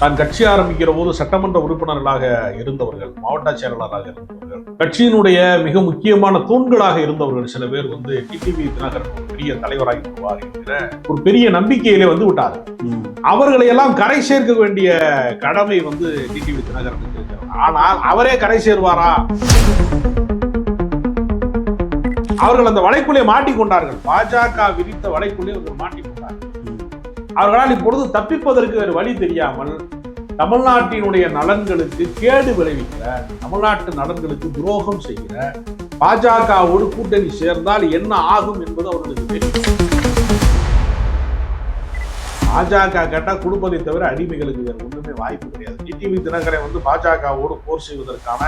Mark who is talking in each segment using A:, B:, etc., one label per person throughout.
A: தான் கட்சி ஆரம்பிக்கிற போது சட்டமன்ற உறுப்பினர்களாக இருந்தவர்கள் மாவட்ட செயலாளராக இருந்தவர்கள் கட்சியினுடைய மிக முக்கியமான தூண்களாக இருந்தவர்கள் சில பேர் வந்து டிடிவி தினகரன் ஒரு பெரிய தலைவராகி வருவார் என்கிற ஒரு பெரிய நம்பிக்கையிலே வந்து விட்டார். அவர்களை எல்லாம் கரை சேர்க்க வேண்டிய கடமை வந்து டிடிவி தினகரனுக்கு இருக்கிறது. ஆனால் அவரே கரை சேர்வாரா? அவர்கள் அந்த வலைக்குள்ளே மாட்டிக்கொண்டார்கள் பாஜக விரித்த வலைக்குள்ளே அவர்கள் மாட்டிக்கொண்டார்கள் அவர்களால் இப்பொழுது தப்பிப்பதற்கு வேறு வழி தெரியாமல் தமிழ்நாட்டினுடைய நலன்களுக்கு கேடு விளைவிக்கிற தமிழ்நாட்டு நலன்களுக்கு துரோகம் செய்கிற பாஜகவோடு கூட்டணி சேர்ந்தால் என்ன ஆகும் என்பது அவர்களுக்கு தெரியும். பாஜக கேட்டா கொடுப்பதை தவிர அடிமைகளுக்கு வேறு ஒண்ணுமே வாய்ப்பு கிடையாது. டிடிவி தினகரன் வந்து பாஜகவோடு போர் செய்வதற்கான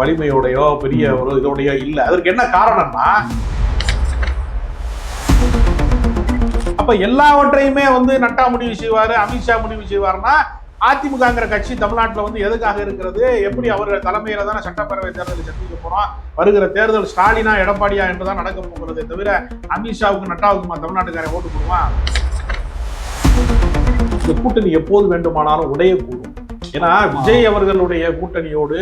A: வலிமையோடையோ பெரிய ஒரு இதோடையோ இல்லை. அதற்கு என்ன காரணம்னா அப்ப எல்லாவற்றையுமே வந்து நட்டா முடிவு செய்வாரு அமித்ஷா முடிவு செய்வாருன்னா அதிமுகங்கிற கட்சி தமிழ்நாட்டில் வந்து எதுக்காக இருக்கிறது? எப்படி அவர்கள் தலைமையில தானே சட்டப்பேரவை தேர்தலை சந்திக்க போறோம்? வருகிற தேர்தல் ஸ்டாலினா எடப்பாடியா என்றுதான் நடக்க போகிறதே தவிர அமித்ஷாவுக்கு நட்டாவுக்குமா தமிழ்நாட்டுக்காரன் ஓட்டு போடுவான்? இந்த கூட்டணி எப்போது வேண்டுமானாலும் உடையக்கூடும். ஏன்னா விஜய் அவர்களுடைய கூட்டணியோடு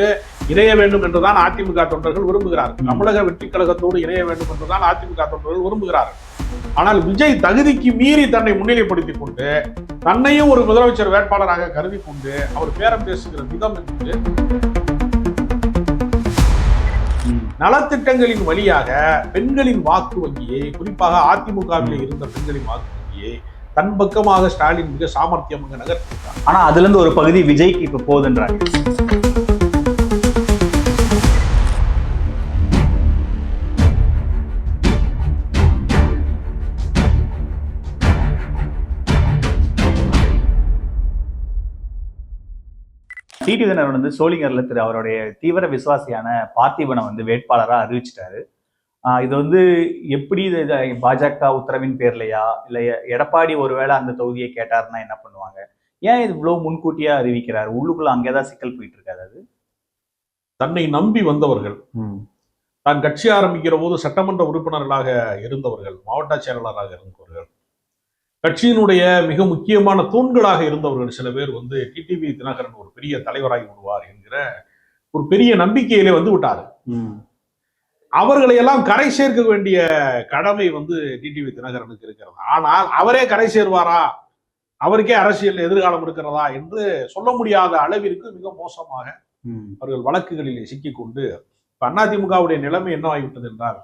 A: இணைய வேண்டும் என்றுதான் அதிமுக தொண்டர்கள் விரும்புகிறார்கள். தமிழக வெற்றி கழகத்தோடு இணைய வேண்டும் என்றுதான் அதிமுக தொண்டர்கள் விரும்புகிறார்கள். ஆனால் விஜய் தகுதிக்கு மீறி தன்னை முன்னிலைப்படுத்திக் கொண்டு தன்னையும் ஒரு முதலமைச்சர் வேட்பாளராக கருதி கொண்டு அவர் பேரம் பேசுகிற விதம் என்பது நலத்திட்டங்களின் வழியாக பெண்களின் வாக்கு வங்கியை குறிப்பாக அதிமுகவில் இருந்த பெண்களின் வாக்கு வங்கியை தன் பக்கமாக ஸ்டாலின் மிக சாமர்த்தியம் நகர்த்திருக்கார்
B: ஆனா அதுல இருந்து ஒரு பகுதி விஜய்க்கு இப்போ போகுதுன்றாங்க. டிடி தினர் வந்து சோளிங்கர்ல திரு அவருடைய தீவிர விசுவாசியான பார்த்திபனை வந்து வேட்பாளரா அறிவிச்சிட்டாரு. இது வந்து எப்படி இது பாஜக உத்தரவின் பேர்லையா? இல்ல எடப்பாடி ஒருவேளை அந்த தொகுதியை கேட்டாருன்னா என்ன பண்ணுவாங்க? ஏன் இது இவ்வளவு முன்கூட்டியா அறிவிக்கிறாரு? உள்ளுக்குள்ள அங்கேதான் சிக்கல் போயிட்டு இருக்காது அது?
A: தன்னை நம்பி வந்தவர்கள். தான் கட்சி ஆரம்பிக்கிற போது சட்டமன்ற உறுப்பினர்களாக இருந்தவர்கள் மாவட்ட செயலாளராக இருந்தவர்கள் கட்சியினுடைய மிக முக்கியமான தூண்களாக இருந்தவர்கள் சில பேர் வந்து டிடிவி தினகரன் ஒரு பெரிய தலைவராகி வருவார் என்கிற ஒரு பெரிய நம்பிக்கையிலே வந்து விட்டார். அவர்களை எல்லாம் கரை சேர்க்க வேண்டிய கடமை வந்து டிடிவி தினகரனுக்கு இருக்கிறது. ஆனால் அவரே கரை சேர்வாரா? அவருக்கே அரசியல் எதிர்காலம் இருக்கிறதா என்று சொல்ல முடியாத அளவிற்கு மிக மோசமாக அவர்கள் வழக்குகளிலே சிக்கிக்கொண்டு அதிமுகவுடைய நிலைமை என்னவாகிவிட்டது என்றால்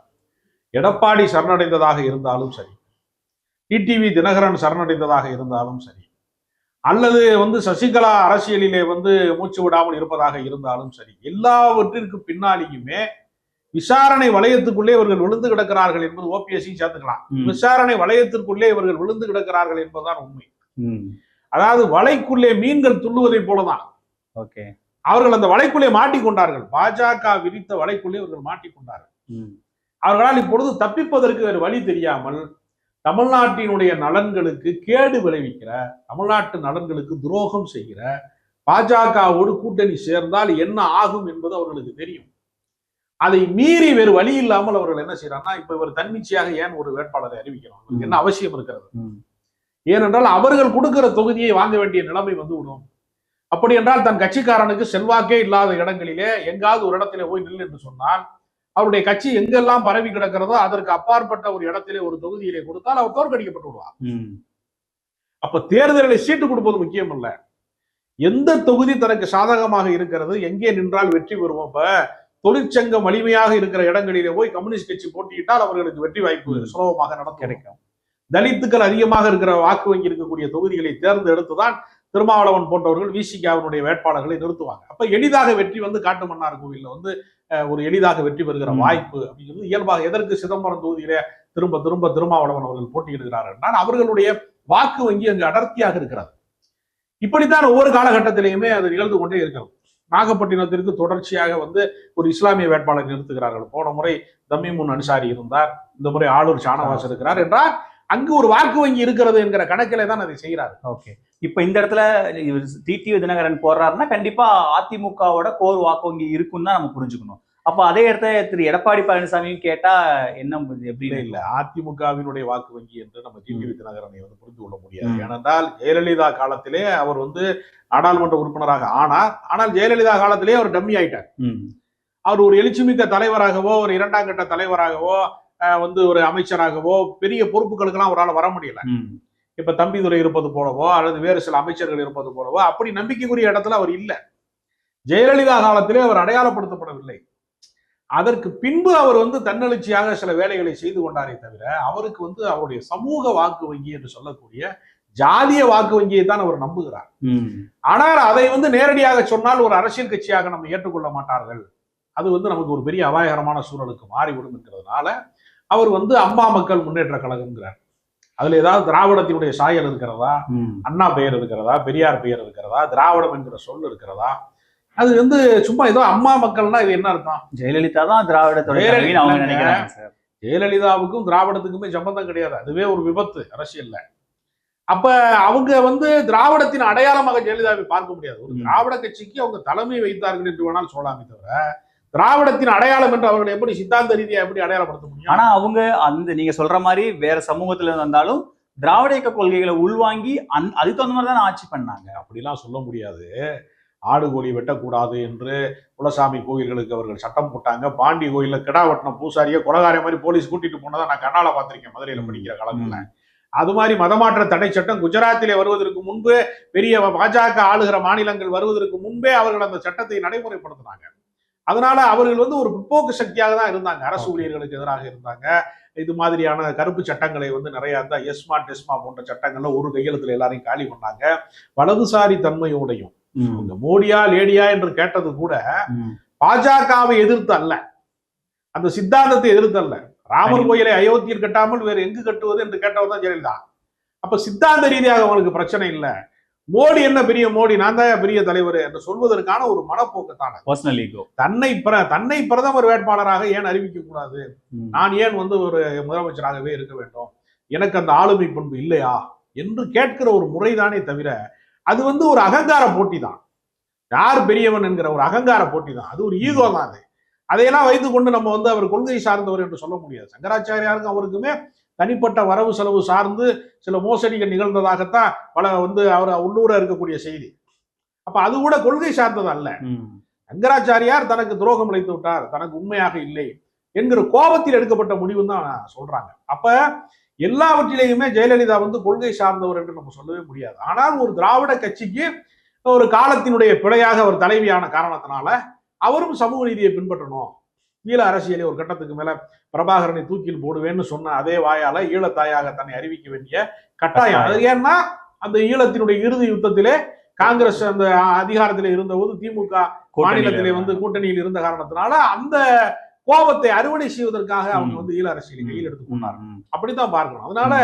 A: எடப்பாடி சரணடைந்ததாக இருந்தாலும் சரி டிடிவி தினகரன் சரணடைந்ததாக இருந்தாலும் சரி அல்லது வந்து சசிகலா அரசியலிலே வந்து மூச்சு விடாமல் இருப்பதாக இருந்தாலும் சரி எல்லாவற்றிற்கு பின்னாலேயுமே விசாரணை வளையத்துக்குள்ளே இவர்கள் விழுந்து கிடக்கிறார்கள் என்பது ஓபிஎஸ்சி சேர்த்துக்கலாம். விசாரணை வளையத்திற்குள்ளே இவர்கள் விழுந்து கிடக்கிறார்கள் என்பதுதான் உண்மை. அதாவது வலைக்குள்ளே மீன்கள் துள்ளுவதைப் போலதான்.
B: ஓகே.
A: அவர்கள் அந்த வலைக்குள்ளே மாட்டிக்கொண்டார்கள் பாஜக விரித்த வலைக்குள்ளே அவர்கள் மாட்டிக்கொண்டார்கள் அவர்களால் இப்பொழுது தப்பிப்பதற்கு வேறு வழி தெரியாமல் தமிழ்நாட்டினுடைய நலன்களுக்கு கேடு விளைவிக்கிற தமிழ்நாட்டு நலன்களுக்கு துரோகம் செய்கிற பாஜகவோடு கூட்டணி சேர்ந்தால் என்ன ஆகும் என்பது அவர்களுக்கு தெரியும். அதை மீறி வேறு வழி இல்லாமல் அவர்கள் என்ன செய்யறாங்கன்னா இப்ப இவர் தன்னிச்சையாக ஏன் ஒரு வேட்பாளரை அறிவிக்கணும் அவருக்கு என்ன அவசியம் இருக்கிறது? ஏனென்றால் அவர்கள் கொடுக்கிற தொகுதியை வாங்க வேண்டிய நிலைமை வந்து விடும். அப்படி என்றால் தன் கட்சிக்காரனுக்கு செல்வாக்கே இல்லாத இடங்களிலே எங்காவது ஒரு இடத்திலே போய் நில் என்று சொன்னால் அவருடைய கட்சி எங்கெல்லாம் பரவி கிடக்கிறதோ அதற்கு அப்பாற்பட்ட ஒரு இடத்திலே ஒரு தொகுதியிலே கொடுத்தால் அவர் தோற்கடிக்கப்பட்டு விடுவார். அப்ப தேர்தலில் சீட்டு கொடுப்பது முக்கியம் அல்ல எந்த தொகுதி தனக்கு சாதகமாக இருக்கிறது? எங்கே நின்றால் வெற்றி பெறுவோம்? இப்ப தொழிற்சங்கம் வலிமையாக இருக்கிற இடங்களிலே போய் கம்யூனிஸ்ட் கட்சி போட்டியிட்டால் அவர்களுக்கு வெற்றி வாய்ப்பு. சுலபமாக நடக்கும்.
B: கிடைக்கும்.
A: தலித்துக்கள் அதிகமாக இருக்கிற வாக்கு வங்கி இருக்கக்கூடிய தொகுதிகளை தேர்ந்தெடுத்துதான் திருமாவளவன் போன்றவர்கள் விசிகாவினுடைய வேட்பாளர்களை நிறுத்துவாங்க. அப்ப எளிதாக வெற்றி வந்து காட்டுமன்னார் கோவில்ல வந்து ஒரு எளிதாக வெற்றி பெறுகிற. வாய்ப்பு அப்படிங்கிறது இயல்பாக எதற்கு சிதம்பரம் தொகுதியிலே திரும்ப திரும்ப திருமாவளவன் அவர்கள் போட்டியிடுகிறார்கள் என்றால் அவர்களுடைய வாக்கு வங்கி அங்கு அடர்த்தியாக இருக்கிறது. இப்படித்தான் ஒவ்வொரு காலகட்டத்திலேயுமே அது நிகழ்ந்து கொண்டே இருக்கிறது. நாகப்பட்டினத்திற்கு தொடர்ச்சியாக வந்து ஒரு இஸ்லாமிய வேட்பாளர் நிறுத்துகிறார்கள். போன முறை தமீமுன் அன்சாரி இருந்தார். இந்த முறை ஆளூர் ஷானவாஸ் இருக்கிறார் என்றால் அங்கு ஒரு வாக்கு வங்கி இருக்கிறது என்கிற கணக்கிலே தான் அதை செய்கிறார்.
B: ஓகே. இப்ப இந்த இடத்துல டிடிவி தினகரன் போடுறாருன்னா கண்டிப்பா அதிமுகவோட கோர் வாக்கு வங்கி இருக்குன்னு தான் நம்ம புரிஞ்சுக்கணும். அப்ப அதே இடத்த திரு எடப்பாடி பழனிசாமியும் கேட்டா என்ன எப்படி
A: இல்ல அதிமுகவினுடைய வாக்கு வங்கி என்று நம்ம ஜிபி வித்யநகரனை வந்து புரிந்து கொள்ள முடியாது. ஏனென்றால் ஜெயலலிதா காலத்திலே அவர் வந்து நாடாளுமன்ற உறுப்பினராக. ஆனார் ஆனால் ஜெயலலிதா காலத்திலே அவர் டம்மி ஆயிட்டார். அவர் ஒரு எழுச்சிமிக்க தலைவராகவோ ஒரு இரண்டாம் கட்ட தலைவராகவோ வந்து ஒரு அமைச்சராகவோ பெரிய பொறுப்புகளுக்கெல்லாம் அவரால் வர முடியல. இப்ப தம்பிதுரை இருப்பது போலவோ அல்லது வேறு சில அமைச்சர்கள் இருப்பது போலவோ அப்படி நம்பிக்கைக்குரிய இடத்துல அவர் இல்ல. ஜெயலலிதா காலத்திலே அவர் அடையாளப்படுத்தப்படவில்லை. அதற்கு பின்பு அவர் வந்து தன்னெழுச்சியாக சில வேலைகளை செய்து கொண்டாரே தவிர அவருக்கு வந்து அவருடைய சமூக வாக்கு வங்கி என்று சொல்லக்கூடிய ஜாதிய வாக்கு வங்கியை தான் அவர் நம்புகிறார். ஆனால் அதை வந்து நேரடியாக சொன்னால் ஒரு அரசியல் கட்சியாக நம்ம ஏற்றுக்கொள்ள மாட்டார்கள். அது வந்து நமக்கு ஒரு பெரிய அபாயகரமான சூழலுக்கு மாறிவிடும் என்கிறதுனால அவர் வந்து அம்மா மக்கள் முன்னேற்ற கழகம்ங்கிறார். அதுல ஏதாவது திராவிடத்தினுடைய சாயல் இருக்கிறதா. அண்ணா பெயர் இருக்கிறதா? பெரியார் பெயர் இருக்கிறதா? திராவிடம் என்கிற சொல் இருக்கிறதா? அது வந்து சும்மா ஏதோ அம்மா மக்கள்னா இது என்ன அர்த்தம்?
B: ஜெயலலிதா தான் திராவிடத்தோட
A: வேற
B: தலைவின்னு அவங்க
A: இல்லைங்க.
B: நினைக்கிறாங்க சார்.
A: ஜெயலலிதாவுக்கும் திராவிடத்துக்குமே சம்பந்தம் கிடையாது. அதுவே ஒரு விபத்து அரசியல்ல. அப்ப அவங்க வந்து திராவிடத்தின் அடையாளமாக ஜெயலலிதாவை பார்க்க முடியாது. ஒரு. திராவிட கட்சிக்கு அவங்க தலைமை வைத்தார்கள் என்று வேணால் சொல்லலாமே தவிர திராவிடத்தின் அடையாளம் என்று அவர்கள் எப்படி சித்தாந்த ரீதியா எப்படி அடையாளப்படுத்த முடியும்?
B: ஆனா அவங்க அந்த நீங்க சொல்ற மாதிரி வேற சமூகத்துல இருந்து வந்தாலும் திராவிட இயக்க கொள்கைகளை உள்வாங்கி அந் அதுக்கு தகுந்த மாதிரி தான் ஆட்சி பண்ணாங்க.
A: அப்படிலாம் சொல்ல முடியாது. ஆடு கோழி வெட்டக்கூடாது என்று குலசாமி கோயில்களுக்கு அவர்கள் சட்டம் போட்டாங்க. பாண்டி கோயில்ல கிடா வெட்டின பூசாரியை கொலகார மாதிரி போலீஸ் கூட்டிட்டு போனதை நான் கண்ணால பார்த்திருக்கேன் மதுரையில படிக்கிற காலத்துல அது மாதிரி மதமாற்ற தடை சட்டம் குஜராத்திலே வருவதற்கு முன்பு பெரிய பாஜக ஆளுகிற மாநிலங்கள் வருவதற்கு முன்பே அவர்கள் அந்த சட்டத்தை நடைமுறைப்படுத்தினாங்க. அதனால அவர்கள் வந்து ஒரு பிற்போக்கு சக்தியாக தான் இருந்தாங்க. அரசு ஊழியர்களுக்கு எதிராக இருந்தாங்க. இது மாதிரியான கருப்பு சட்டங்களை வந்து நிறைய அந்த எஸ்மா டெஸ்மா போன்ற சட்டங்கள்ல ஒரு கையெழுத்துல எல்லாரையும் காலி பண்ணாங்க. வலதுசாரி தன்மையோடையும். மோடியா லேடியா என்று கேட்டது கூட. பாஜகவை எதிர்த்து அல்ல. அந்த சித்தாந்தத்தை எதிர்த்து அல்ல. ராமர். கோயிலை அயோத்தியில் கட்டாமல் வேறு எங்கு கட்டுவது என்று கேட்டவர் தான் ஜெயலலிதா. அப்ப சித்தாந்த ரீதியாக அவங்களுக்கு பிரச்சனை இல்ல. மோடி என்ன பெரிய மோடி நான் தான் பெரிய தலைவர் என்று சொல்வதற்கான ஒரு மனப்போக்குத்தான
B: பர்சனல் ஈகோ
A: தன்னை பிர தன்னை பிரதமர் வேட்பாளராக ஏன் அறிவிக்க கூடாது நான் ஏன் வந்து ஒரு முதலமைச்சராகவே இருக்க வேண்டும்? எனக்கு அந்த ஆளுமை பண்பு இல்லையா? என்று கேட்கிற ஒரு முறைதானே தவிர அது வந்து ஒரு அகங்கார போட்டி தான் யார் பெரியவன் என்கிற ஒரு அகங்கார போட்டி தான் அது ஒரு ஈகோ தான் அது. அதையெல்லாம் வைத்துக்கொண்டு நம்ம வந்து அவர் கொள்கை சார்ந்தவர் என்று சொல்ல முடியாது. சங்கராச்சாரியாருக்கும் அவருக்குமே தனிப்பட்ட வரவு செலவு சார்ந்து சில மோசடிகள் நிகழ்ந்ததாகத்தான் பல வந்து அவர் உள்ளூர இருக்கக்கூடிய செய்தி. அப்ப அது கூட கொள்கை சார்ந்தது அல்ல. சங்கராச்சாரியார் தனக்கு துரோகம் இழைத்து விட்டார். தனக்கு உண்மையாக இல்லை என்கிற கோபத்தில் எடுக்கப்பட்ட முடிவு தான் சொல்றாங்க. அப்ப எல்லாவற்றிலேயுமே ஜெயலலிதா வந்து கொள்கை சார்ந்தவர் என்று நம்ம சொல்லவே முடியாது. ஆனால் ஒரு திராவிட கட்சிக்கு ஒரு காலத்தினுடைய பிழையாக அவர் தலைவியான காரணத்தினால அவரும் சமூக நீதியை பின்பற்றணும். ஈழ அரசியலை ஒரு கட்டத்துக்கு மேல பிரபாகரனை தூக்கில் போடுவேன்னு சொன்ன அதே வாயால ஈழத்தாயாக தன்னை அறிவிக்க வேண்டிய கட்டாயம். ஏன்னா அந்த ஈழத்தினுடைய இறுதி யுத்தத்திலே காங்கிரஸ் அந்த அதிகாரத்திலே இருந்தபோது திமுக மாநிலத்திலே வந்து கூட்டணியில் இருந்த காரணத்தினால அந்த கோபத்தை அறுவடை செய்வதற்காக அவங்க. வந்து ஈழ அரசியலை கையில் எடுத்துக் கொண்டார். அப்படித்தான் பார்க்கணும். அதனால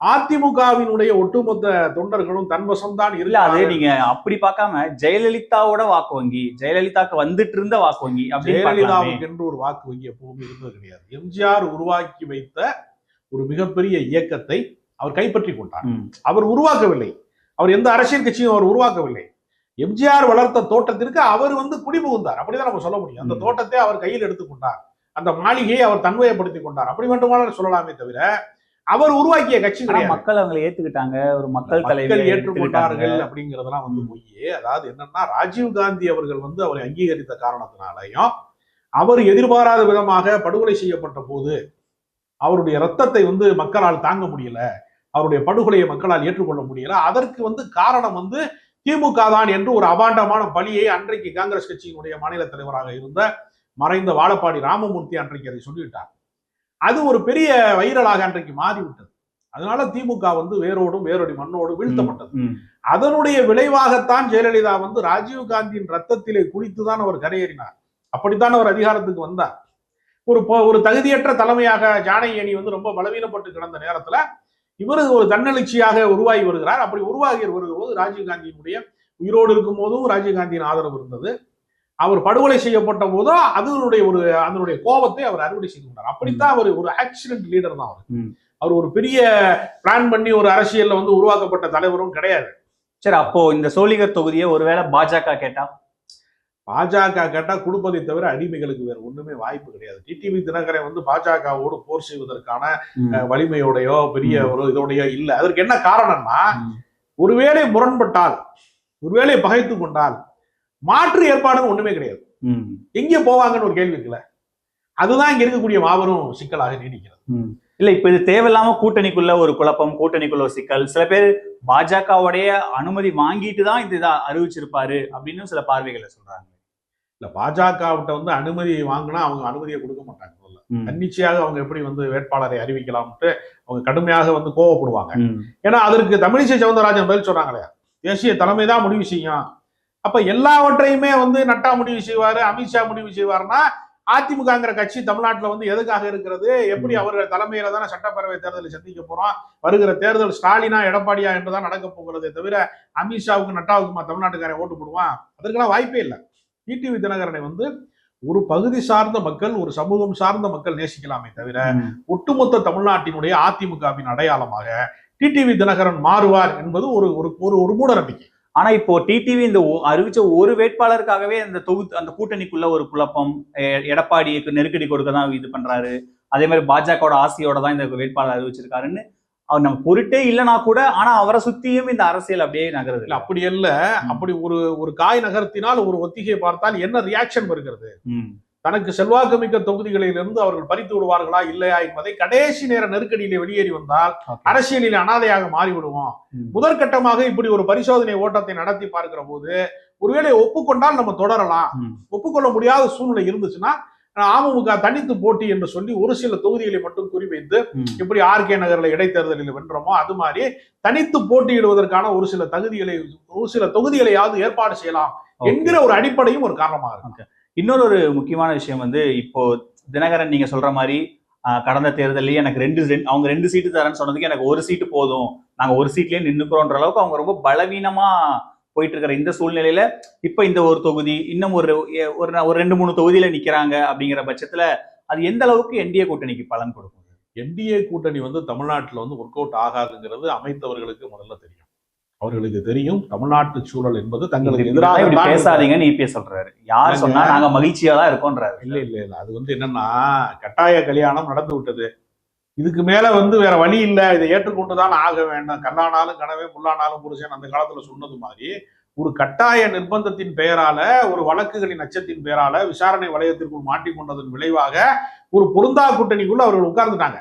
A: அதிமுகவினுடைய ஒட்டுமொத்த தொண்டர்களும் தன்வசம் தான்
B: இல்ல அது நீங்க அப்படி பார்க்காம ஜெயலலிதாவோட வாக்கு வங்கி ஜெயலலிதாக்கு வந்துட்டு இருந்த வாக்கு வங்கி.
A: ஜெயலலிதாவுக்கு என்று ஒரு வாக்கு வங்கி எப்பவுமே இருந்தது கிடையாது. எம்ஜிஆர் உருவாக்கி வைத்த ஒரு மிகப்பெரிய இயக்கத்தை அவர் கைப்பற்றி கொண்டார். அவர் உருவாக்கவில்லை. அவர் எந்த அரசியல் கட்சியும் அவர் உருவாக்கவில்லை. எம்ஜிஆர் வளர்த்த தோட்டத்திற்கு அவர் வந்து குடிபுகுந்தார். அப்படிதான் நம்ம சொல்ல முடியும். அந்த. தோட்டத்தை அவர் கையில் எடுத்துக்கொண்டார் அந்த மாளிகையை அவர் தன்வயப்படுத்திக் கொண்டார். அப்படி மட்டுமானால் சொல்லலாமே தவிர அவர் உருவாக்கிய கட்சி கிடையாது.
B: மக்கள் அவங்களை ஏத்துக்கிட்டாங்க. ஒரு மக்கள் தலைவர்
A: ஏற்றுக்கொண்டார்கள் அப்படிங்கறதெல்லாம் வந்து. பொய் அதாவது என்னன்னா ராஜீவ் காந்தி அவர்கள் வந்து அவரை அங்கீகரித்த காரணத்தினாலையும் அவர் எதிர்பாராத விதமாக படுகொலை செய்யப்பட்ட போது அவருடைய ரத்தத்தை வந்து மக்களால் தாங்க முடியல. அவருடைய படுகொலையை மக்களால் ஏற்றுக்கொள்ள முடியல. அதற்கு வந்து காரணம் வந்து திமுக தான் என்று ஒரு அபாண்டமான பழியை அன்றைக்கு காங்கிரஸ் கட்சியினுடைய மாநில தலைவராக இருந்த மறைந்த வாழப்பாடி ராமமூர்த்தி அன்றைக்கு அதை சொல்லிவிட்டார். அது ஒரு பெரிய வைரலாக அன்றைக்கு மாறிவிட்டது. அதனால திமுக வந்து வேரோடும் வேரோடி மண்ணோடு வீழ்த்தப்பட்டது. அதனுடைய விளைவாகத்தான் ஜெயலலிதா வந்து ராஜீவ் காந்தியின் ரத்தத்திலே குடித்துதான் அவர் கரையேறினார். அப்படித்தான் அவர் அதிகாரத்துக்கு வந்தார். ஒரு ஒரு தகுதியற்ற தலைமையாக ஜானகி அணி வந்து ரொம்ப பலவீனப்பட்டு கிடந்த நேரத்துல இவர் ஒரு தன்னெழுச்சியாக உருவாகி வருகிறார். அப்படி உருவாகி வரும்போது ராஜீவ் காந்தியினுடைய உயிரோடு இருக்கும் போதும் ராஜீவ் காந்தியின் ஆதரவு இருந்தது. அவர் படுகொலை செய்யப்பட்ட போதும் அதனுடைய ஒரு அதனுடைய கோபத்தை அவர் அறுவடை செய்து கொண்டார். அப்படித்தான் அவர் ஒரு ஆக்சிடென்ட் லீடர் தான் அவர். அவர் ஒரு பெரிய பிளான் பண்ணி ஒரு அரசியல்ல வந்து உருவாக்கப்பட்ட தலைவரும் கிடையாது.
B: சரி அப்போ இந்த சோளிகர் தொகுதியை ஒருவேளை பாஜக கேட்டா?
A: பாஜக கேட்டா கொடுப்பதை தவிர அடிமைகளுக்கு வேற ஒண்ணுமே வாய்ப்பு கிடையாது. டிடிவி தினகரன் வந்து பாஜகவோடு போர் செய்வதற்கான வலிமையோடையோ பெரிய. ஒரு இதோடையோ இல்ல. அதற்கு என்ன காரணம்னா. ஒருவேளை முரண்பட்டால் ஒருவேளை பகைத்து கொண்டால் மாற்று ஏற்பாடுன்னு ஒண்ணுமே கிடையாது. எங்கே போவாங்கன்னு ஒரு கேள்வி இருக்குல்ல? அதுதான் இங்க இருக்கக்கூடிய மாபெரும் சிக்கலாக நீடிக்கிறது.
B: இல்ல இப்ப இது தேவையில்லாம கூட்டணிக்குள்ள ஒரு குழப்பம் கூட்டணிக்குள்ள ஒரு சிக்கல். சில பேர் பாஜகவுடைய அனுமதி வாங்கிட்டு தான் இது இதை அறிவிச்சிருப்பாரு அப்படின்னு சில பார்வைகளை சொல்றாங்க.
A: இல்ல பாஜகவிட்ட வந்து அனுமதி வாங்கினா அவங்க அனுமதியை கொடுக்க மாட்டாங்க. தன்னிச்சையாக அவங்க எப்படி வந்து வேட்பாளரை அறிவிக்கலாம்ட்டு அவங்க கடுமையாக வந்து கோவப்படுவாங்க. ஏன்னா அதற்கு தமிழிசை சவுந்தரராஜன் பதில் சொல்றாங்களே தேசிய தலைமை தான் முடிவு செய்யும். அப்ப எல்லாவற்றையுமே வந்து நட்டா முடிவு செய்வாரு அமித்ஷா முடிவு செய்வாருன்னா அதிமுகங்கிற கட்சி தமிழ்நாட்டுல வந்து எதுக்காக இருக்கிறது? எப்படி. அவர்கள் தலைமையில தானே சட்டப்பேரவை தேர்தலை சந்திக்க போறோம்? வருகிற தேர்தல் ஸ்டாலினா எடப்பாடியா என்றுதான் நடக்க போகிறதே தவிர அமித்ஷாவுக்கு நட்டாவுக்குமா தமிழ்நாட்டுக்காரன் ஓட்டு போடுவான்? அதற்கெல்லாம் வாய்ப்பே இல்லை. டிடிவி தினகரனை வந்து ஒரு பகுதி சார்ந்த மக்கள் ஒரு சமூகம் சார்ந்த மக்கள் நேசிக்கலாமே தவிர. ஒட்டுமொத்த தமிழ்நாட்டினுடைய அதிமுகவின் அடையாளமாக டிடிவி தினகரன் மாறுவார் என்பது ஒரு ஒரு ஒரு ஒரு மூட நம்பிக்கை
B: ஆனா இப்போ டிடிவி இந்த அறிவிச்ச ஒரு வேட்பாளருக்காகவே அந்த தொகுத்து அந்த கூட்டணிக்குள்ள ஒரு குழப்பம் எடப்பாடிக்கு நெருக்கடி கொடுக்க தான் இது பண்றாரு. அதே மாதிரி பாஜகவோட ஆசையோட தான் இந்த வேட்பாளர் அறிவிச்சிருக்காருன்னு அவர் நம்ம பொருட்டே இல்லைனா கூட ஆனா அவரை சுத்தியும் இந்த அரசியல் அப்படியே நகருது.
A: இல்ல அப்படி அல்ல அப்படி ஒரு ஒரு காய் நகர்த்தினால் ஒரு ஒத்திகை பார்த்தால் என்ன ரியாக்ஷன் வருகிறது. தனக்கு செல்வாக்குமிக்க தொகுதிகளிலிருந்து அவர்கள் பறித்து விடுவார்களா இல்லையா என்பதை கடைசி நேர நெருக்கடியிலே வெளியேறி வந்தால். அரசியலில் அனாதையாக மாறிவிடுவோம். முதற்கட்டமாக இப்படி ஒரு பரிசோதனை ஓட்டத்தை நடத்தி பார்க்கிற போது ஒருவேளை ஒப்புக்கொண்டால் நம்ம தொடரலாம். ஒப்புக்கொள்ள முடியாத சூழ்நிலை இருந்துச்சுன்னா அமமுக தனித்து போட்டி என்று சொல்லி ஒரு சில தொகுதிகளை மட்டும் குறிவைத்து. எப்படி ஆர்கே நகர்ல இடைத்தேர்தலில் வென்றோமோ அது மாதிரி தனித்து போட்டியிடுவதற்கான ஒரு சில தகுதிகளை ஒரு சில தொகுதிகளையாவது ஏற்பாடு செய்யலாம். என்கிற ஒரு அடிப்படையும் ஒரு காரணமாக இருக்கு
B: இன்னொரு ஒரு முக்கியமான விஷயம் வந்து இப்போ தினகரன் நீங்க சொல்ற மாதிரி கடந்த தேர்தலில் எனக்கு ரெண்டு ரெண்டு- அவங்க ரெண்டு சீட்டு தரேன்னு சொன்னதுக்கு எனக்கு ஒரு சீட்டு போதும். நாங்க ஒரு சீட்லயே நின்னுக்கிறோன்ற அளவுக்கு அவங்க ரொம்ப பலவீனமா போயிட்டு இருக்கிற இந்த சூழ்நிலையில இப்ப இந்த ஒரு தொகுதி இன்னும் ஒரு ஒரு ஒரு ரெண்டு மூணு தொகுதியில நிக்கிறாங்க அப்படிங்கிற பட்சத்துல அது எந்த அளவுக்கு என்டிஏ கூட்டணிக்கு பலன் கொடுக்கும்?
A: என்டிஏ கூட்டணி வந்து தமிழ்நாட்டில் வந்து ஒர்க் அவுட் ஆகாதுங்கிறது அமைத்தவர்களுக்கு முதல்ல தெரியும். அவர்களுக்கு தெரியும் தமிழ்நாட்டு சூழல் என்பது தங்களுக்கு எதிராக
B: இப்படி பேசாதீங்கன்னு இபிஎஸ் சொல்றாரு. யார். சொன்னா நாங்க மகிழ்ச்சியா தான் இருக்கோன்றாரு.
A: இல்ல இல்ல இல்ல. அது வந்து என்னன்னா கட்டாய கல்யாணம் நடந்து விட்டது. இதுக்கு மேல வந்து வேற வழி இல்ல. இதை ஏற்றுக்கொண்டுதான் ஆக வேண்டும். கண்ணானாலும் கனவே முள்ளானாலும் புருஷன் அந்த காலத்துல சொன்னது மாதிரி ஒரு கட்டாய நிர்பந்தத்தின் பெயரால ஒரு வழக்குகளின் அச்சத்தின் பெயரால விசாரணை வளையத்திற்குள் மாட்டிக்கொண்டதன் விளைவாக ஒரு பொருந்தா கூட்டணிக்குள்ள அவர்கள் உட்கார்ந்துட்டாங்க.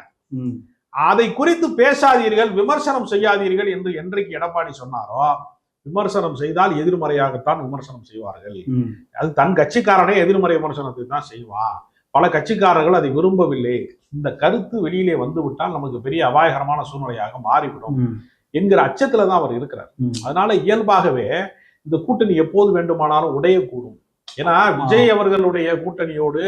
A: அதை குறித்து பேசாதீர்கள் விமர்சனம் செய்யாதீர்கள் என்று என்றைக்கு எடப்பாடி சொன்னாரோ விமர்சனம் செய்தால் எதிர்மறையாகத்தான் விமர்சனம் செய்வார்கள். அது தன் கட்சிக்காரனே எதிர்மறை விமர்சனத்தை தான் செய்வான் பல கட்சிக்காரர்கள் அதை விரும்பவில்லை இந்த கருத்து வெளியிலே வந்து விட்டால் நமக்கு பெரிய அபாயகரமான சூழ்நிலையாக மாறிவிடும். என்கிற அச்சத்துல தான் அவர் இருக்கிறார். அதனால இயல்பாகவே இந்த கூட்டணி எப்போது வேண்டுமானாலும் உடையக்கூடும் ஏன்னா விஜய் அவர்களுடைய கூட்டணியோடு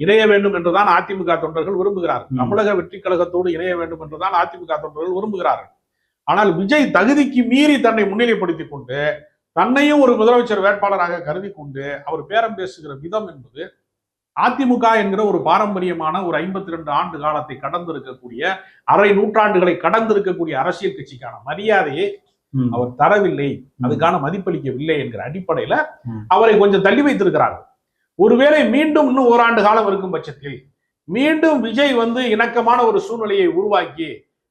A: இணைய வேண்டும் என்றுதான் அதிமுக தொண்டர்கள் விரும்புகிறார்கள். தமிழக வெற்றி கழகத்தோடு இணைய வேண்டும் என்றுதான் அதிமுக தொண்டர்கள் விரும்புகிறார்கள் ஆனால் விஜய் தகுதிக்கு மீறி தன்னை முன்னிலைப்படுத்திக் கொண்டு தன்னையும் ஒரு முதலமைச்சர் வேட்பாளராக கருதி கொண்டு அவர் பேரம் பேசுகிற விதம் என்பது அதிமுக என்கிற ஒரு பாரம்பரியமான ஒரு ஐம்பத்தி ரெண்டு ஆண்டு காலத்தை கடந்து இருக்கக்கூடிய அரை நூற்றாண்டுகளை கடந்து இருக்கக்கூடிய அரசியல் கட்சிக்கான மரியாதையை. அவர் தரவில்லை அதுக்கான மதிப்பளிக்கவில்லை என்கிற அடிப்படையில. அவரை கொஞ்சம் தள்ளி வைத்திருக்கிறார்கள் ஒருவேளை மீண்டும் இன்னும் ஓராண்டு காலம் இருக்கும் பட்சத்தில் மீண்டும் விஜய் வந்து இணக்கமான ஒரு சூழ்நிலையை உருவாக்கி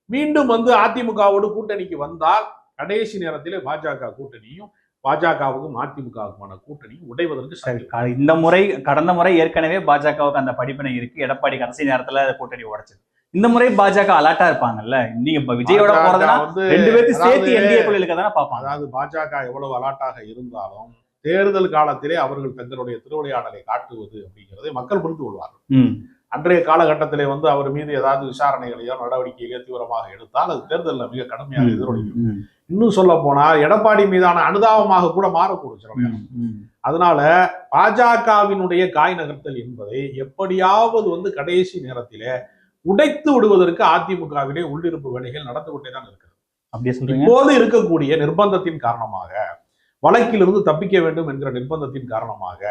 A: மீண்டும் வந்து அதிமுகவோடு கூட்டணிக்கு வந்தால் கடைசி நேரத்திலே பாஜக கூட்டணியும் பாஜகவுக்கும் அதிமுகவுக்குமான கூட்டணியும் உடைவதற்கு
B: சரி இந்த முறை கடந்த முறை ஏற்கனவே பாஜகவுக்கு அந்த படிப்பினை இருக்கு எடப்பாடி கடைசி நேரத்துல கூட்டணி உடைச்சது இந்த முறை பாஜக அலர்ட்டா இருப்பாங்கல்ல நீங்க இப்ப விஜயோட போறதுன்னா ரெண்டு பேர்த்தையும் சேர்த்து என்டிஏ குழுக்க தானே பாப்பாங்க
A: அதாவது பாஜக எவ்வளவு அலாட்டாக இருந்தாலும் தேர்தல் காலத்திலே அவர்கள் தங்களுடைய திருவிளையாடலை காட்டுவது அப்படிங்கிறதை மக்கள் புரிந்து கொள்வார்கள். அன்றைய காலகட்டத்திலே வந்து அவர் மீது ஏதாவது விசாரணைகளையோ நடவடிக்கைகளையோ தீவிரமாக எடுத்தால் அது தேர்தலில் மிக கடுமையாக எதிரொலிக்கும். இன்னும் சொல்ல போனால் எடப்பாடி மீதான அனுதாபமாக கூட மாறக்கூடும் சில. அதனால பாஜகவினுடைய காய் நகர்த்தல் என்பதை எப்படியாவது வந்து கடைசி நேரத்திலே உடைத்து விடுவதற்கு அதிமுகவிலே உள்ளிருப்பு வேலைகள் நடந்து கொண்டே தான் இருக்கிறது.
B: அப்படியே
A: இப்போது இருக்கக்கூடிய நிர்பந்தத்தின் காரணமாக வழக்கிலிருந்து தப்பிக்க வேண்டும் என்கிற நிர்பந்தத்தின் காரணமாக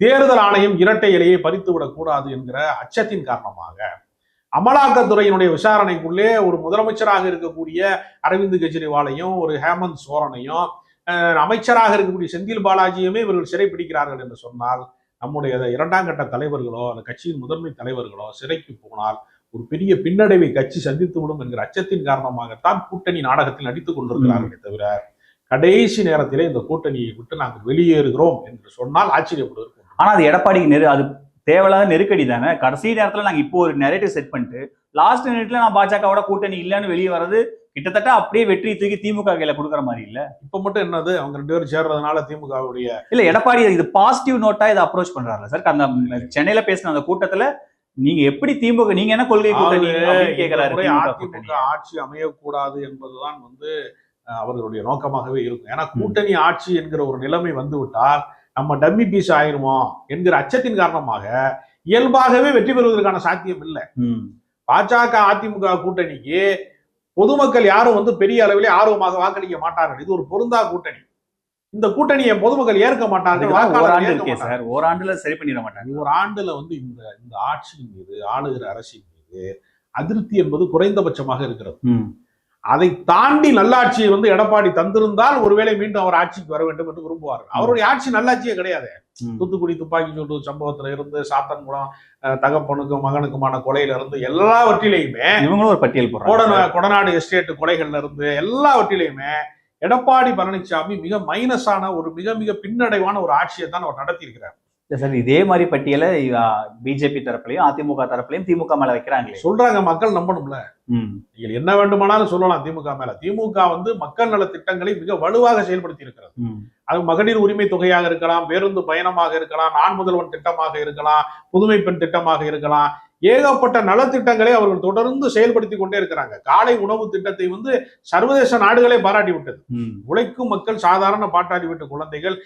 A: தேர்தல் ஆணையம் இரட்டை இலையை பறித்து விடக்கூடாது என்கிற அச்சத்தின் காரணமாக அமலாக்கத்துறையினுடைய விசாரணைக்குள்ளே ஒரு முதலமைச்சராக இருக்கக்கூடிய அரவிந்த் கெஜ்ரிவாலையும் ஒரு ஹேமந்த் சோரனையும் அஹ், அமைச்சராக இருக்கக்கூடிய செந்தில் பாலாஜியுமே இவர்கள் சிறைப்பிடிக்கிறார்கள் என்று சொன்னால் நம்முடைய இரண்டாம் கட்ட தலைவர்களோ அந்த கட்சியின் முதன்மை தலைவர்களோ சிறைக்கு போனால் ஒரு பெரிய பின்னடைவை கட்சி சந்தித்து விடும் என்கிற அச்சத்தின் காரணமாகத்தான் கூட்டணி நாடகத்தில் நடித்துக் கொண்டிருக்கிறார்களே தவிர கடைசி நேரத்திலே இந்த கூட்டணியை விட்டு நாங்கள் வெளியேறுகிறோம் என்று சொன்னால் ஆச்சரியப்படுவதற்கு ஒன்றும்
B: ஆனா அது எடப்பாடிக்கு நெரு அது தேவையில்லாத நெருக்கடி தானே? கடைசி நேரத்துல நாங்க இப்போ ஒரு நெரேட்டிவ் செட் பண்ணிட்டு லாஸ்ட் மினிட்ல நான் பாஜகவோட கூட்டணி இல்லைன்னு வெளியே வர்றது கிட்டத்தட்ட அப்படியே வெற்றி தூக்கி திமுக கையில கொடுக்குற மாதிரி இல்ல.
A: இப்ப மட்டும் என்னது? அவங்க ரெண்டு பேரும் சேர்றதுனால திமுகவுடைய
B: இல்ல எடப்பாடி இது பாசிட்டிவ் நோட்டா இதை அப்ரோச் பண்றாருல சார்? அந்த சென்னையில பேசின அந்த கூட்டத்துல நீங்க எப்படி திமுக நீங்க என்ன கொள்கை கூட்டணி திமுக
A: அதிமுக. ஆட்சி அமையக்கூடாது என்பதுதான் வந்து அவர்களுடைய நோக்கமாகவே இருக்கும். ஏன்னா கூட்டணி ஆட்சி என்கிற ஒரு நிலைமை வந்துவிட்டால் நம்ம டம்மி பீஸ் ஆயிருமோ என்கிற அச்சத்தின் காரணமாக இயல்பாகவே வெற்றி பெறுவதற்கான சாத்தியம் இல்லை. பாஜக அதிமுக கூட்டணிக்கு பொதுமக்கள் யாரும் வந்து பெரிய அளவிலே ஆர்வமாக வாக்களிக்க மாட்டார்கள். இது ஒரு பொருந்தா கூட்டணி. இந்த கூட்டணியை பொதுமக்கள் ஏற்க வாக்காளர்கள்
B: ஓராண்டு இருக்கே. சார். ஓராண்டுல சரி பண்ணிட மாட்டாங்க.
A: ஒரு ஆண்டுல வந்து இந்த இந்த ஆட்சியின் மீது ஆளுகிற அரசின் மீது அதிருப்தி என்பது குறைந்தபட்சமாக இருக்கிறது. அதை தாண்டி நல்லாட்சியை வந்து எடப்பாடி தந்திருந்தால் ஒருவேளை மீண்டும் அவர் ஆட்சிக்கு வர வேண்டும் என்று விரும்புவார்கள். அவருடைய ஆட்சி நல்லாட்சியே கிடையாது. தூத்துக்குடி துப்பாக்கி சூடு சம்பவத்துல இருந்து சாத்தன்குளம் அஹ், தகப்பனுக்கும் மகனுக்குமான கொலையில இருந்து எல்லாவற்றிலையுமே
B: இவங்களும் ஒரு பட்டியல்
A: கொடநாடு எஸ்டேட் கொலைகள்ல இருந்து எல்லாவற்றிலையுமே எடப்பாடி பழனிசாமி மிக மைனஸான ஒரு மிக மிக பின்னடைவான ஒரு ஆட்சியை தான் அவர் நடத்தி இருக்கிறார்
B: சார் இதே மாதிரி பட்டியலை பிஜேபி தரப்புலயும் அதிமுக தரப்புலயும் திமுக மேல வைக்கிறாங்களே.
A: சொல்றாங்க மக்கள் நம்பணும்ல. நீங்கள் என்ன வேண்டுமானாலும் சொல்லலாம் திமுக மேல. திமுக வந்து மக்கள் நல திட்டங்களை மிக வலுவாக செயல்படுத்தி இருக்கிறது. அது மகளிர் உரிமை தொகையாக இருக்கலாம் பேருந்து பயணமாக இருக்கலாம் நான் முதல்வன் திட்டமாக இருக்கலாம் புதுமை பெண் திட்டமாக இருக்கலாம் ஏகப்பட்ட நலத்திட்டங்களை அவர்கள் தொடர்ந்து செயல்படுத்தி கொண்டே இருக்கிறாங்க. காலை உணவு திட்டத்தை வந்து சர்வதேச நாடுகளே பாராட்டி விட்டது. உழைக்கும் மக்கள் சாதாரண பாட்டாளி வீட்டு குழந்தைகள்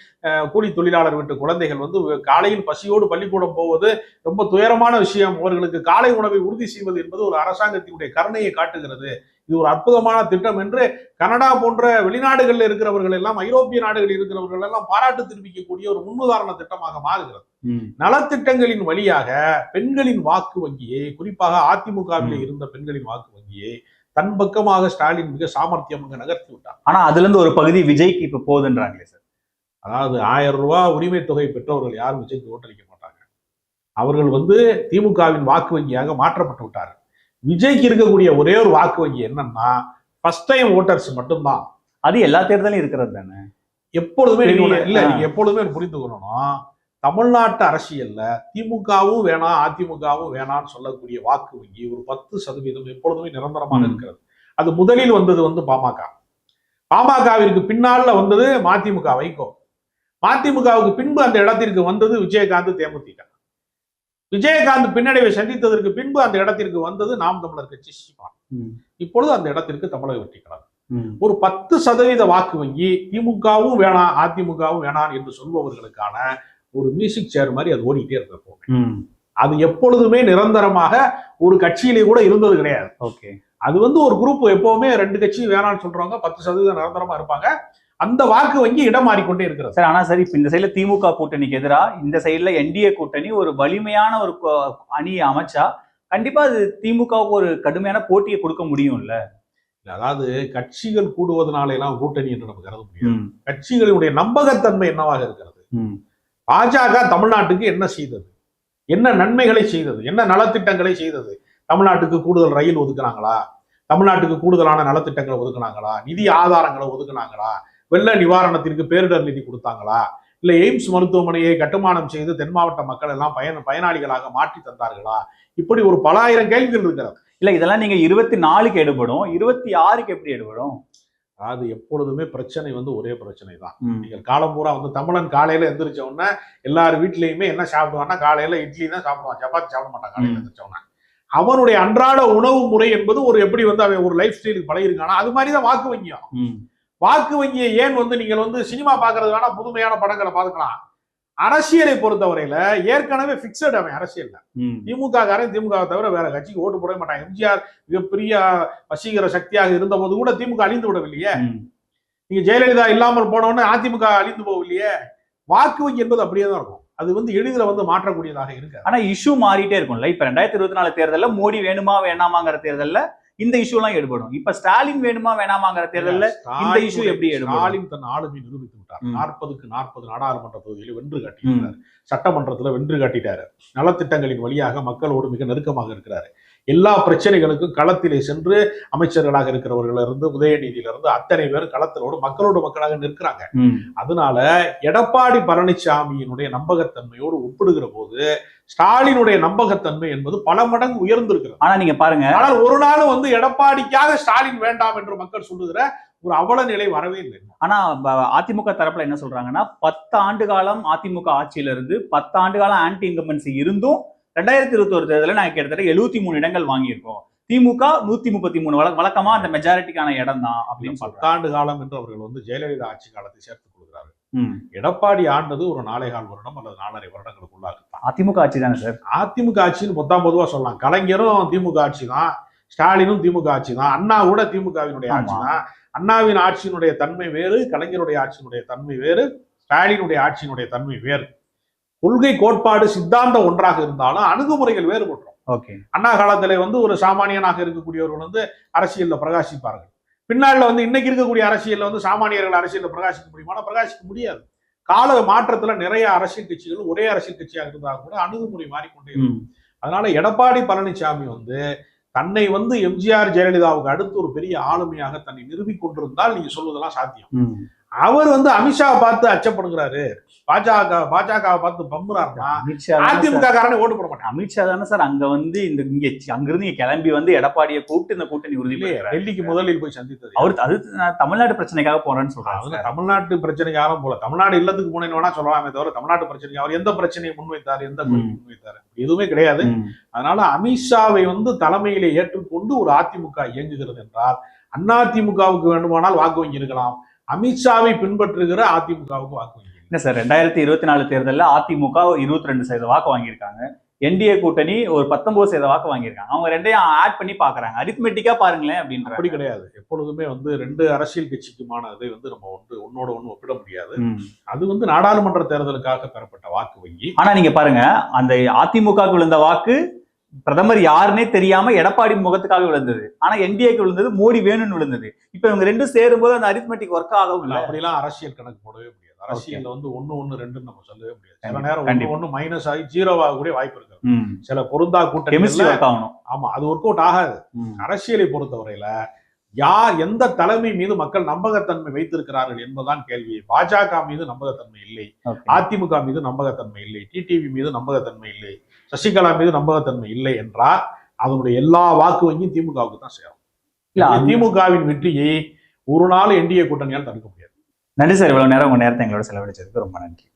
A: கூலி தொழிலாளர் வீட்டு குழந்தைகள் வந்து காலையில் பசியோடு பள்ளிக்கூடம் போவது ரொம்ப துயரமான விஷயம். அவர்களுக்கு காலை உணவை உறுதி செய்வது என்பது ஒரு அரசாங்கத்தினுடைய கருணையை காட்டுகிறது. இது ஒரு அற்புதமான திட்டம் என்று கனடா போன்ற வெளிநாடுகளில் இருக்கிறவர்கள் எல்லாம் ஐரோப்பிய நாடுகளில் இருக்கிறவர்கள் எல்லாம் பாராட்டு தெரிவிக்கக்கூடிய ஒரு முன்னுதாரண திட்டமாக மாறுகிறது. நலத்திட்டங்களின் வழியாக பெண்களின் வாக்கு வங்கியை குறிப்பாக அதிமுகவில். இருந்த பெண்களின் வாக்கு வங்கியை தன் பக்கமாக ஸ்டாலின் மிக சாமர்த்தியமாக நகர்த்தி விட்டார்.
B: ஆனா அதுல இருந்து ஒரு பகுதி விஜய்க்கு இப்ப போகுதுன்றாங்களே சார்.
A: அதாவது ஆயிரம் ரூபாய் உரிமை தொகை பெற்றவர்கள் யாரும் விஜய்க்கு ஓட்டளிக்க மாட்டாங்க. அவர்கள் வந்து திமுகவின் வாக்கு வங்கியாக மாற்றப்பட்டு விட்டார்கள். விஜய்க்கு இருக்கக்கூடிய ஒரே ஒரு வாக்கு வங்கி என்னன்னா ஃபர்ஸ்ட் டைம் ஓட்டர்ஸ் மட்டும்தான்.
B: அது எல்லா தேர்தலும் இருக்கிறது தானே?
A: எப்பொழுதுமே இல்ல. நீங்க எப்பொழுதுமே புரிந்து கொள்ளணும் தமிழ்நாட்டு அரசியல்ல திமுகவும் வேணாம் அதிமுகவும் வேணாம்னு சொல்லக்கூடிய வாக்கு வங்கி ஒரு பத்து சதவீதம் எப்பொழுதுமே நிரந்தரமாக. இருக்கிறது. அது முதலில் வந்தது வந்து பாமக. பாமகவிற்கு பின்னால வந்தது மதிமுக வைகோ மதிமுகவுக்கு பின்பு அந்த இடத்திற்கு வந்தது விஜயகாந்த் தேமுதிக. விஜயகாந்த் பின்னடைவை சந்தித்ததற்கு பின்பு அந்த இடத்திற்கு வந்தது நாம் தமிழர் கட்சி சீமான். இப்பொழுது அந்த இடத்திற்கு தமிழக வெற்றி கழகம். ஒரு பத்து சதவீத வாக்கு வங்கி திமுகவும் வேணாம் அதிமுகவும் வேணாம் என்று சொல்பவர்களுக்கான ஒரு மியூசிக் சேர் மாதிரி அது ஓடிக்கிட்டே இருக்க. அது எப்பொழுதுமே நிரந்தரமாக ஒரு கட்சியிலே கூட இருந்தது கிடையாது
B: ஓகே
A: அது வந்து ஒரு குரூப் எப்பவுமே ரெண்டு கட்சி வேணாம்னு சொல்றவங்க பத்து சதவீதம் நிரந்தரமா இருப்பாங்க அந்த வாக்கு வங்கி இடம் மாறிக்கொண்டே இருக்கிறது.
B: சார் ஆனா சரி இப்ப இந்த சைடுல திமுக கூட்டணிக்கு எதிரா இந்த சைடுல என்டிஏ கூட்டணி ஒரு வலிமையான ஒரு அணியை அமைச்சா கண்டிப்பா அது திமுகவுக்கு ஒரு கடுமையான போட்டியை கொடுக்க முடியும்ல.
A: அதாவது கட்சிகள் கூடுவதனால எல்லாம் கூட்டணி என்று நம்ம கருத முடியாது.
B: ம்.
A: கட்சிகளுடைய நம்பகத்தன்மை என்னவாக இருக்கிறது. பாஜக தமிழ்நாட்டுக்கு என்ன செய்தது? என்ன நன்மைகளை செய்தது? என்ன நலத்திட்டங்களை செய்தது? தமிழ்நாட்டுக்கு கூடுதல் ரயில் ஒதுக்குனாங்களா? தமிழ்நாட்டுக்கு கூடுதலான நலத்திட்டங்களை ஒதுக்குனாங்களா? நிதி ஆதாரங்களை ஒதுக்குனாங்களா? வெள்ள நிவாரணத்திற்கு பேரிடர் நிதி கொடுத்தாங்களா? இல்ல எய்ம்ஸ் மருத்துவமனையை கட்டுமானம் செய்து தென் மாவட்ட மக்கள் எல்லாம் பயன் பயனாளிகளாக மாற்றி தந்தார்களா? இப்படி ஒரு பல ஆயிரம் கேள்விகள் இருக்கிறது.
B: இல்ல இதெல்லாம் நீங்க இருபத்தி நாலுக்கு எடுபடும். இருபத்தி ஆறுக்கு எப்படி எடுபடும்?
A: அதாவது எப்பொழுதுமே பிரச்சனை வந்து ஒரே பிரச்சனை தான். நீங்கள் காலம் பூரா வந்து தமிழன் காலையில எந்திரிச்ச உடனே எல்லார் வீட்லயுமே என்ன சாப்பிடுவான்னா காலையில இட்லி தான் சாப்பிடுவான். சப்பாத்தி சாப்பிட மாட்டான் காலையில
B: ம்.
A: எந்திரிச்ச உடனே. அவனுடைய அன்றாட உணவு முறை என்பது ஒரு எப்படி வந்து அவன் ஒரு லைஃப் ஸ்டைலுக்கு பழகிருக்கானா அது மாதிரி தான் வாக்கு வங்கியும். வாக்கு வங்கியை ஏன் வந்து நீங்கள் வந்து சினிமா பார்க்கறது வேணா புதுமையான படங்களை பார்க்கலாம். அரசியலை பொறுத்தவரையில ஏற்கனவே பிக்சட் அவன் அரசியல்ல.
B: ம்.
A: திமுக காரன் திமுக தவிர வேற கட்சிக்கு ஓட்டு போடவே மாட்டான். எம்ஜிஆர் மிகப்பெரிய வசீகர சக்தியாக இருந்த போது கூட திமுக அழிந்து விடவில்லையே. நீங்க ஜெயலலிதா இல்லாமல் போனோடனே அதிமுக அழிந்து போகலையே வாக்கு வங்கி என்பது அப்படியே தான் இருக்கும். அது வந்து எளிதில் வந்து மாற்றக்கூடியதாக இருக்காது.
B: ஆனா இஷ்யூ மாறிட்டே இருக்கும்ல இப்ப ரெண்டாயிரத்தி இருபத்தி நாலு தேர்தல்ல மோடி வேணுமா வேணாமாங்கிற தேர்தல்ல இந்த இஷ்யூ எல்லாம் எடுபடும் இப்ப ஸ்டாலின் வேணுமா வேணாமாங்கிற தேர்தல்ல இந்த issue எப்படி?
A: ஸ்டாலின் தன் ஆளுமை நிரூபித்து விட்டார். நாற்பதுக்கு நாற்பது நாடாளுமன்ற தொகுதியில் வென்று காட்டியிருக்கிறார். சட்டமன்றத்துல வென்று காட்டிட்டாரு. நலத்திட்டங்களின் வழியாக மக்களோடு மிக நெருக்கமாக இருக்கிறாரு. எல்லா பிரச்சனைகளுக்கும் களத்திலே சென்று அமைச்சர்களாக இருக்கிறவர்கள் இருந்து உதயநிதியில இருந்து அத்தனை பேர் களத்திலோடு மக்களோடு மக்களாக நிற்கிறாங்க. அதனால எடப்பாடி பழனிசாமியினுடைய நம்பகத்தன்மையோடு ஒப்பிடுகிற போது ஸ்டாலினுடைய நம்பகத்தன்மை என்பது பல மடங்கு உயர்ந்திருக்கிறது.
B: ஆனா நீங்க பாருங்க.
A: ஆனால் ஒரு நாள் வந்து எடப்பாடிக்காக ஸ்டாலின் வேண்டாம் என்று மக்கள் சொல்லுகிற ஒரு அவல நிலை வரவே இல்லை.
B: ஆனா அதிமுக தரப்புல என்ன சொல்றாங்கன்னா பத்து ஆண்டு காலம் அதிமுக ஆட்சியில இருந்து பத்து ஆண்டு காலம் ஆன்டி இன்கம்பன்சி இருந்தும் ரெண்டாயிரத்தி இருபத்தி ஒரு தேர்தலில் நாங்க கிட்டத்தட்ட எழுபத்தி மூணு இடங்கள் வாங்கியிருக்கோம். திமுக நூத்தி முப்பத்தி மூணு வழ- வழக்கமா அந்த மெஜாரிட்டிக்கான இடம் தான் அப்படின்னு
A: பத்தாண்டு காலம் என்று அவர்கள் வந்து ஜெயலலிதா ஆட்சி காலத்தை சேர்த்துக் கொள்கிறார்கள். எடப்பாடி ஆண்டது ஒரு நாலே கால் வருடம் அல்லது நாலரை வருடங்களுக்குள்ளாக
B: அதிமுக ஆட்சி தானே சார்?
A: அதிமுக ஆட்சின்னு பொத்தாம் பொதுவா சொல்லலாம். கலைஞரும் திமுக ஆட்சி தான். ஸ்டாலினும் திமுக ஆட்சி தான். அண்ணா கூட திமுகவினுடைய ஆட்சி. தான். அண்ணாவின் ஆட்சியினுடைய தன்மை வேறு கலைஞருடைய ஆட்சியினுடைய தன்மை வேறு ஸ்டாலினுடைய ஆட்சியினுடைய தன்மை வேறு. கொள்கை கோட்பாடு சித்தாந்தம் ஒன்றாக இருந்தாலும் அணுகுமுறைகள் வேறுபட்டுரும்.
B: ஓகே.
A: அண்ணா காலத்துல வந்து ஒரு சாமானியனாக இருக்கக்கூடியவர்கள் வந்து அரசியல்ல பிரகாசிப்பார்கள். பின்னால வந்து இன்னைக்கு இருக்கக்கூடிய அரசியல்ல வந்து சாமானியர்கள் அரசியல்ல பிரகாசிக்க முடியுமானா பிரகாசிக்க முடியாது. கால மாற்றத்துல நிறைய அரசியல் கட்சிகள் ஒரே அரசியல் கட்சியாக இருந்தா கூட அணுகுமுறை மாறிக்கொண்டே இருக்கும். அதனால எடப்பாடி பழனிசாமி வந்து தன்னை வந்து எம்ஜிஆர் ஜெயலலிதாவுக்கு அடுத்து ஒரு பெரிய ஆளுமையாக தன்னை நிறுவிக் கொண்டிருந்தால் நீங்க சொல்வதெல்லாம் சாத்தியம். அவர் வந்து அமித்ஷா பார்த்து அச்சப்படுகிறாரு. பாஜக பாஜகவை பார்த்து
B: சார்
A: அதிமுக காரனே ஓட்டு போட மாட்டான்.
B: அமித்ஷா தானே சார். அங்க வந்து இந்த இங்க அங்கிருந்து இங்க கிளம்பி வந்து எடப்பாடியை கூப்பிட்டு இந்த கூட்டணி உறுதி.
A: டெல்லிக்கு முதலில் போய் சந்தித்தது
B: அவர் அது நான் தமிழ்நாடு பிரச்சனைக்காக போறேன்னு
A: அவங்க தமிழ்நாட்டு பிரச்சனைக்கு யாரும் போல. தமிழ்நாடு இல்லத்துக்கு போனேன்னு வேணா சொல்லலாமே தவிர தமிழ்நாட்டு பிரச்சனைக்கு அவர் எந்த பிரச்சனையை முன்வைத்தார் எந்த முன்வைத்தார்? எதுவுமே கிடையாது. அதனால அமித்ஷாவை வந்து தலைமையிலே ஏற்றுக்கொண்டு ஒரு அதிமுக இயங்குகிறது என்றால் அதிமுகவுக்கு வேண்டுமானால் வாக்கு வங்கி இருக்கலாம். அமித்ஷாவை பின்பற்றுகிற அதிமுகவுக்கு வாக்கு வங்கி. இல்லை.
B: என்ன சார் ரெண்டாயிரத்தி இருபத்தி நாலு தேர்தலில் அதிமுக இருபத்தி ரெண்டு சதவீத வாக்கு வாங்கியிருக்காங்க. என்டிஏ கூட்டணி ஒரு பத்தொன்பது சதவீத வாக்கு வாங்கியிருக்காங்க. அவங்க ரெண்டையும் ஆட் பண்ணி பாக்குறாங்க அரித்மெட்டிக்கா பாருங்களேன் அப்படின்ற.
A: அப்படி கிடையாது. எப்பொழுதுமே வந்து ரெண்டு அரசியல் கட்சிக்குமான இதை வந்து நம்ம வந்து ஒன்னோட ஒண்ணு ஒப்பிட முடியாது. அது வந்து நாடாளுமன்ற தேர்தலுக்காக பெறப்பட்ட வாக்கு வங்கி.
B: ஆனா நீங்க பாருங்க அந்த அதிமுக விழுந்த வாக்கு பிரதமர் யாருன்னே தெரியாம எடப்பாடி முகத்துக்காக விழுந்தது. ஆனா என்டிஏக்கு விழுந்தது மோடி வேணும்னு விழுந்தது. இப்ப இவங்க ரெண்டும் சேரும்போது அந்த அரித்மெட்டிக் ஒர்க்
A: இல்லை அப்படிலாம் அரசியல் கணக்கு போடவே முடியாது. அரசியல்ல வந்து ஒண்ணு ஒண்ணு ரெண்டுன்னு நம்ம சொல்லவே முடியாது. சில நேரம்
B: கண்டிப்பா.
A: ஒண்ணு மைனஸ் ஆகி ஜீரோவாக கூட வாய்ப்பு இருக்கு. சில பொருந்தா
B: ஒர்க் ஆகணும்.
A: ஆமா அது ஒர்க் அவுட் ஆகாது. அரசியலை பொறுத்தவரையில யார் எந்த தலைமை மீது மக்கள் நம்பகத்தன்மை வைத்திருக்கிறார்கள் என்பதுதான் கேள்வி. பாஜக மீது நம்பகத்தன்மை இல்லை. அதிமுக மீது நம்பகத்தன்மை இல்லை. டிடிவி மீது நம்பகத்தன்மை இல்லை. சசிகலா மீது நம்பகத்தன்மை இல்லை என்றால் அதனுடைய எல்லா வாக்கு வங்கியும் திமுகவுக்கு தான் சேரும். திமுகவின் வெற்றியை ஒரு நாள் என்டிஏ கூட்டணியால் தடுக்க முடியாது.
B: நன்றி சார். இவ்வளவு நேரம் உங்க நேரத்தை எங்களோட செலவழிச்சதுக்கு ரொம்ப நன்றி.